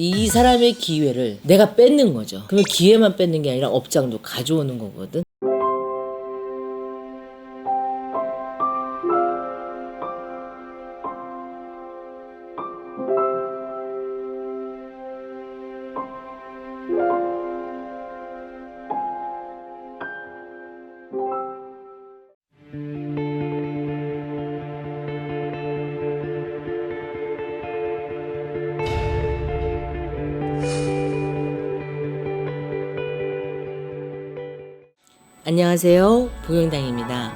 이 사람의 기회를 내가 뺏는 거죠. 그러면 기회만 뺏는 게 아니라 업장도 가져오는 거거든. 안녕하세요. 보영당입니다.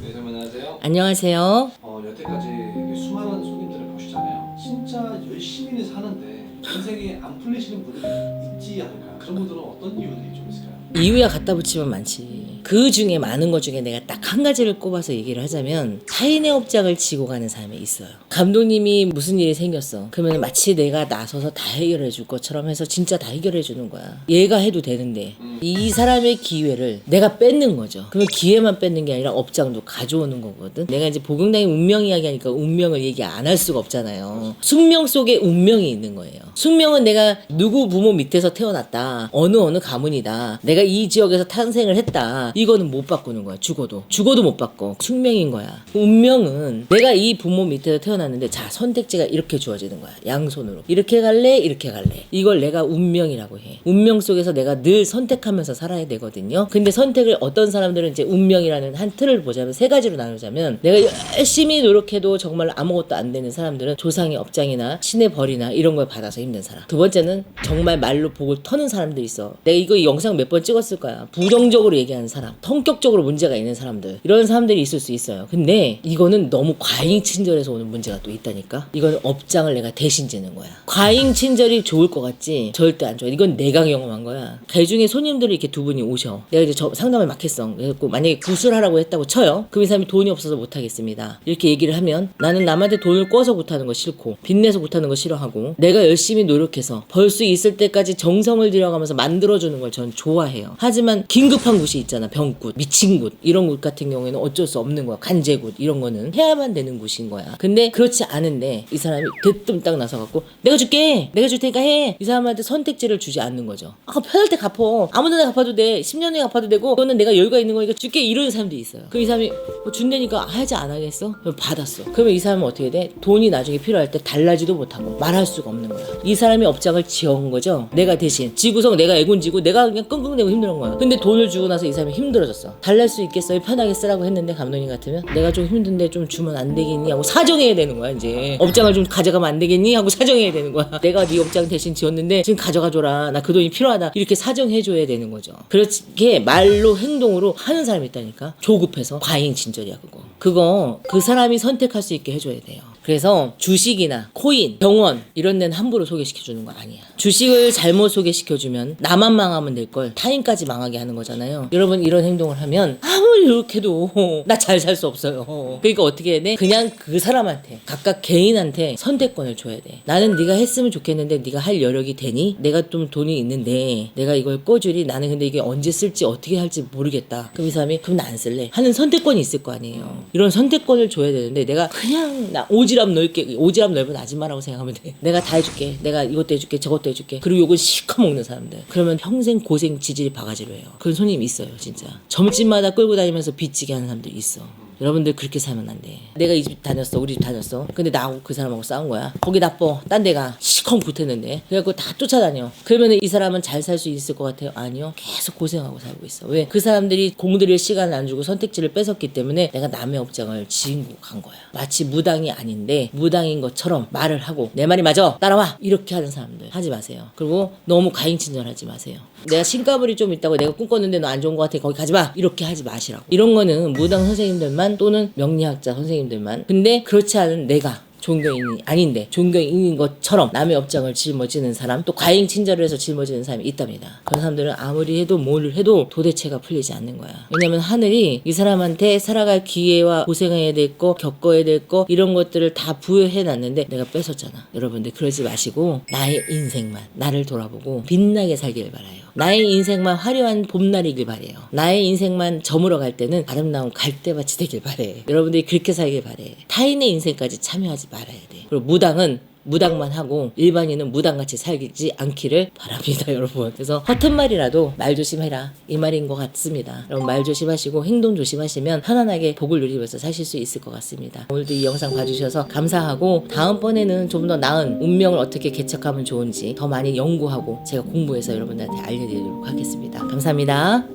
네, 선생님 안녕하세요. 안녕하세요. 어, 여태까지 수많은 손님들을 보시잖아요. 진짜 열심히는 사는데 인생이 안 풀리시는 분들이 있지 않을까? 그런 분들은 어떤 이유들이 좀 있을까요? 이유야 갖다 붙이면 많지. 그 중에 많은 것 중에 내가 딱 한 가지를 꼽아서 얘기를 하자면 타인의 업장을 지고 가는 사람이 있어요. 감독님이 무슨 일이 생겼어. 그러면 마치 내가 나서서 다 해결해 줄 것처럼 해서 진짜 다 해결해 주는 거야. 얘가 해도 되는데 이 사람의 기회를 내가 뺏는 거죠. 그러면 기회만 뺏는 게 아니라 업장도 가져오는 거거든. 내가 이제 복용당의 운명 이야기 하니까 운명을 얘기 안 할 수가 없잖아요. 숙명 속에 운명이 있는 거예요. 숙명은 내가 누구 부모 밑에서 태어났다. 어느 어느 가문이다. 내가 이 지역에서 탄생을 했다. 이거는 못 바꾸는 거야. 죽어도. 죽어도 못 바꿔. 숙명인 거야. 운명은 내가 이 부모 밑에서 태어났는데 자, 선택지가 이렇게 주어지는 거야. 양손으로. 이렇게 갈래? 이렇게 갈래. 이걸 내가 운명이라고 해. 운명 속에서 내가 늘 선택하면서 살아야 되거든요. 근데 선택을 어떤 사람들은 이제 운명이라는 한 틀을 보자면 세 가지로 나누자면 내가 열심히 노력해도 정말 아무것도 안 되는 사람들은 조상의 업장이나 신의 벌이나 이런 걸 받아서 힘든 사람. 두 번째는 정말 말로 복을 터는 사람들이 있어. 내가 이거 영상 몇 번 찍었을 거야. 부정적으로 얘기하는 사람, 성격적으로 문제가 있는 사람들 이런 사람들이 있을 수 있어요. 근데 이거는 너무 과잉 친절해서 오는 문제가 또 있다니까. 이건 업장을 내가 대신 지는 거야. 과잉 친절이 좋을 것 같지 절대 안 좋아. 이건 내가 경험한 거야. 그 중에 손님들이 이렇게 두 분이 오셔. 내가 이제 저 상담을 막 했어. 그래서 만약에 구술하라고 했다고 쳐요. 그럼 이 사람이 돈이 없어서 못 하겠습니다. 이렇게 얘기를 하면 나는 남한테 돈을 꿔서 못하는 거 싫고 빚내서 못하는 거 싫어하고 내가 열심히 노력해서 벌 수 있을 때까지 정성을 들여가면서 만들어주는 걸 전 좋아해요. 하지만 긴급한 곳이 있잖아. 병굿, 미친 곳 이런 곳 같은 경우에는 어쩔 수 없는 거야. 간제굿 이런 거는 해야만 되는 곳인 거야. 근데 그렇지 않은데 이 사람이 대뜸 딱 나서 갖고 내가 줄게, 내가 줄 테니까 해. 이 사람한테 선택지를 주지 않는 거죠. 아 편할 때 갚어. 아무 데나 갚아도 돼. 10년 후에 갚아도 되고 이거는 내가 여유가 있는 거니까 줄게 이러는 사람들이 있어요. 그럼 이 사람이 뭐 준다니까 하지 안 하겠어? 그럼 받았어. 그러면 이 사람은 어떻게 돼? 돈이 나중에 필요할 때 달라지도 못하고 말할 수가 없는 거야. 이 사람이 업장을 지어온 거죠. 내가 대신 지구성 내가 애군지고 내가 그냥 끙끙대고 힘든 거야. 근데 돈을 주고 나서 이 사람이 힘 들어졌어. 달랠 수 있겠어요? 편하게 쓰라고 했는데 감독님 같으면 내가 좀 힘든데 좀 주면 안 되겠니? 하고 사정해야 되는 거야 이제. 업장을 좀 가져가면 안 되겠니? 하고 사정해야 되는 거야. 내가 네 업장 대신 지었는데 지금 가져가줘라. 나 그 돈이 필요하다. 이렇게 사정해줘야 되는 거죠. 그렇게 말로 행동으로 하는 사람이 있다니까. 조급해서 과잉 진절이야 그거. 그거 그 사람이 선택할 수 있게 해줘야 돼요. 그래서 주식이나 코인, 병원 이런 데는 함부로 소개시켜 주는 거 아니야. 주식을 잘못 소개시켜 주면 나만 망하면 될 걸 타인까지 망하게 하는 거잖아요. 여러분 이런 행동을 하면 아무 리 이렇게도 나 잘 살 수 없어요. 그러니까 어떻게 해야 돼? 그냥 그 사람한테 각각 개인한테 선택권을 줘야 돼. 나는 네가 했으면 좋겠는데 네가 할 여력이 되니? 내가 좀 돈이 있는데 내가 이걸 꺼주리 나는 근데 이게 언제 쓸지 어떻게 할지 모르겠다. 그럼 이 사람이 그럼 나 안 쓸래. 하는 선택권이 있을 거 아니에요. 이런 선택권을 줘야 되는데 내가 그냥 나 오지랖 넓게 오지랖 넓은 아줌마라고 생각하면 돼. 내가 다 해줄게. 내가 이것도 해줄게. 저것도 해줄게. 그리고 요건 시커 먹는 사람들. 그러면 평생 고생 지질이 바가지로 해요. 그런 손님이 있어요, 진짜. 점집마다 끌고 다니면 서 빚지게 하는 사람들이 있어. 여러분들 그렇게 살면 안 돼. 내가 이 집 다녔어, 우리 집 다녔어. 근데 나하고 그 사람하고 싸운 거야. 거기 나빠. 딴 데가 시커 붙었는데. 그래갖고 다 쫓아다녀. 그러면 이 사람은 잘 살 수 있을 것 같아요? 아니요. 계속 고생하고 살고 있어. 왜? 그 사람들이 공들일 시간을 안 주고 선택지를 뺏었기 때문에 내가 남의 업장을 지인고 간 거야. 마치 무당이 아닌데 무당인 것처럼 말을 하고 내 말이 맞아 따라와 이렇게 하는 사람들 하지 마세요. 그리고 너무 과잉 친절하지 마세요. 내가 신가불이 좀 있다고 내가 꿈꿨는데 너 안 좋은 것 같아 거기 가지 마 이렇게 하지 마시라고. 이런 거는 무당 선생님들만 또는 명리학자 선생님들만. 근데 그렇지 않은 내가 존경인이 아닌데 존경인인 것처럼 남의 업장을 짊어지는 사람 또 과잉 친절을 해서 짊어지는 사람이 있답니다. 그런 사람들은 아무리 해도 뭘 해도 도대체가 풀리지 않는 거야. 왜냐면 하늘이 이 사람한테 살아갈 기회와 고생해야 될 거, 겪어야 될 거 이런 것들을 다 부여해 놨는데 내가 뺏었잖아. 여러분들 그러지 마시고 나의 인생만 나를 돌아보고 빛나게 살길 바라요. 나의 인생만 화려한 봄날이길 바래요. 나의 인생만 저물어 갈 때는 아름다운 갈대밭이 되길 바래. 여러분들이 그렇게 살길 바래. 타인의 인생까지 참여하지 말아야 돼. 그리고 무당은 무당만 하고 일반인은 무당같이 살지 않기를 바랍니다, 여러분. 그래서 허튼 말이라도 말 조심해라 이 말인 것 같습니다. 여러분 말 조심하시고 행동 조심하시면 편안하게 복을 누리면서 사실 수 있을 것 같습니다. 오늘도 이 영상 봐주셔서 감사하고 다음번에는 좀 더 나은 운명을 어떻게 개척하면 좋은지 더 많이 연구하고 제가 공부해서 여러분들한테 알려드리도록 하겠습니다. 감사합니다.